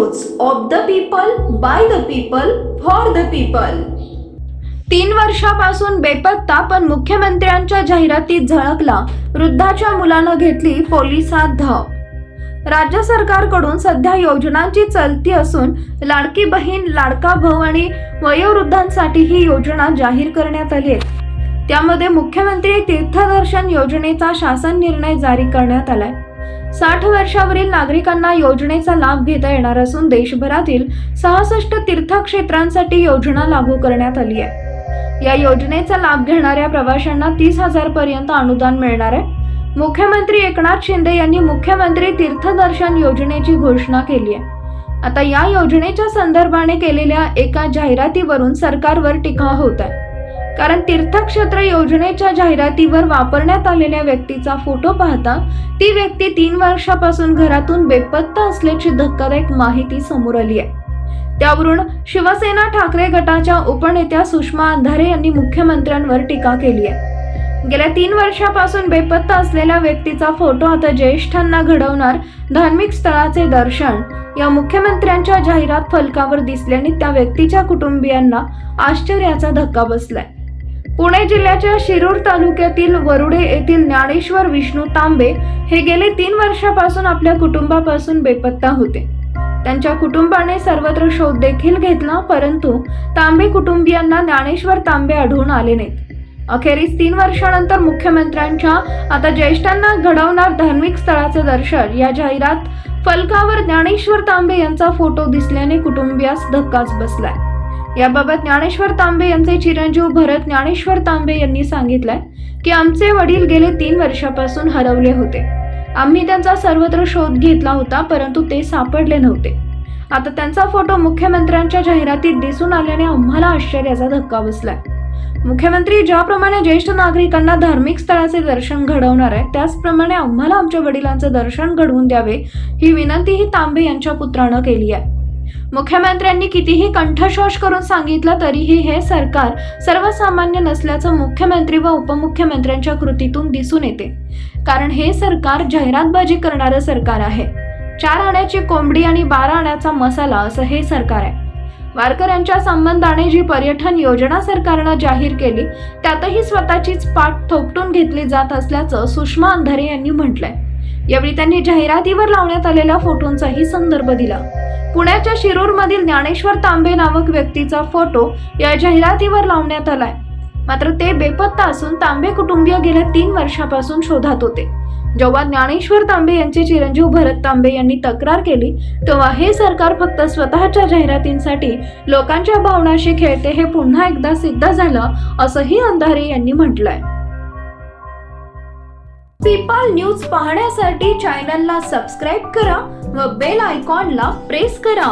Use of the people by the people for the people तीन वर्षापासून बेपत्ता पण मुख्यमंत्र्यांच्या जाहिरातीत झळकला. वृद्धाच्या मुलानं घेतली पोलिसात धाव. राज्य सरकारकडून सध्या योजनांची चलती असून लाडकी बहीण लाडका भाऊ आणि वयोवृद्धांसाठी ही योजना जाहीर करण्यात आली आहे. त्यामध्ये मुख्यमंत्री तीर्थदर्शन योजनेचा शासन निर्णय जारी करण्यात आलाय. साठ वर्षावरील नागरिकांना योजनेचा लाभ घेता येणार असून देशभरातील सहासष्ट तीर्थक्षेत्रांसाठी योजना लागू करण्यात आली आहे. या योजनेचा लाभ घेणाऱ्या प्रवाशांना तीस हजार पर्यंत अनुदान मिळणार आहे. मुख्यमंत्री एकनाथ शिंदे यांनी मुख्यमंत्री तीर्थदर्शन योजनेची घोषणा केली आहे. आता या योजनेच्या संदर्भाने केलेल्या एका जाहिरातीवरून सरकारवर टीका होत आहे. कारण तीर्थक्षेत्र योजनेच्या जाहिरातीवर वापरण्यात आलेल्या व्यक्तीचा फोटो पाहता ती व्यक्ती तीन वर्षापासून घरातून बेपत्ता असल्याची धक्कादायक माहिती समोर आली आहे. त्यावरून शिवसेना ठाकरे गटाच्या उपनेत्या सुषमा अंधारे यांनी मुख्यमंत्र्यांवर टीका केली आहे. गेल्या तीन वर्षापासून बेपत्ता असलेल्या व्यक्तीचा फोटो आता ज्येष्ठांना घडवणार धार्मिक स्थळाचे दर्शन या मुख्यमंत्र्यांच्या जाहिरात फलकावर दिसल्याने त्या व्यक्तीच्या कुटुंबियांना आश्चर्याचा धक्का बसलाय. पुणे जिल्ह्याच्या शिरूर तालुक्यातील वरुडे येथील ज्ञानेश्वर विष्णू तांबे हे गेले तीन वर्षापासून आपल्या कुटुंबापासून बेपत्ता होते. त्यांच्या कुटुंबाने सर्वत्र शोध देखील घेतला परंतु तांबे कुटुंबियांना ज्ञानेश्वर तांबे आढळून आले नाहीत. अखेरीस तीन वर्षानंतर मुख्यमंत्र्यांच्या आता ज्येष्ठांना घडवणार धार्मिक स्थळाचे दर्शन या जाहिरात फलकावर ज्ञानेश्वर तांबे यांचा फोटो दिसल्याने कुटुंबियास धक्काच बसलाय. याबाबत ज्ञानेश्वर तांबे यांचे चिरंजीव भरत ज्ञानेश्वर तांबे यांनी सांगितलंय की आमचे वडील गेले तीन वर्षापासून हरवले होते. आम्ही त्यांचा सर्वत्र शोध घेतला होता परंतु ते सापडले नव्हते. आता त्यांचा फोटो मुख्यमंत्र्यांच्या जाहिरातीत दिसून आल्याने आम्हाला आश्चर्याचा धक्का बसलाय. मुख्यमंत्री ज्याप्रमाणे ज्येष्ठ नागरिकांना धार्मिक स्थळाचे दर्शन घडवणार आहे त्याचप्रमाणे आम्हाला आमच्या वडिलांचं दर्शन घडवून द्यावे ही विनंतीही तांबे यांच्या पुत्रानं केली आहे. मुख्यमंत्र्यांनी कितीही कंठशोष करून सांगितलं तरीही हे सरकार सर्वसामान्य नसल्याचं मुख्यमंत्री व उपमुख्यमंत्र्यांच्या कृतीतून दिसून येते. कारण हे सरकार जाहिरातबाजी करणारं सरकार आहे. चार आण्याची कोंबडी आणि बारा आण्याचा मसाला असं हे सरकार आहे. वारकऱ्यांच्या संबंधाने जी पर्यटन योजना सरकारनं जाहीर केली त्यातही स्वतःचीच पाठ थोपटून घेतली जात असल्याचं सुषमा अंधारे यांनी म्हटलंय. यावेळी त्यांनी जाहिरातीवर लावण्यात आलेल्या फोटोंचाही संदर्भ दिला. पुण्याच्या शिरूरमधील ज्ञानेश्वर तांबे नामक व्यक्तीचा फोटो या जाहिरातीवर लावण्यात आलाय. मात्र ते बेपत्ता असून तांबे कुटुंबीय गेल्या तीन वर्षापासून शोधात होते. जेव्हा ज्ञानेश्वर तांबे यांचे चिरंजीव भरत तांबे यांनी तक्रार केली तेव्हा हे सरकार फक्त स्वतःच्या जाहिरातींसाठी लोकांच्या भावनाशी खेळते हे पुन्हा एकदा सिद्ध झालं असंही अंधारे यांनी म्हटलंय. पीपल न्यूज पाहण्यासाठी चॅनलला सबस्क्राईब करा. व बेल आयकॉनला प्रेस करा.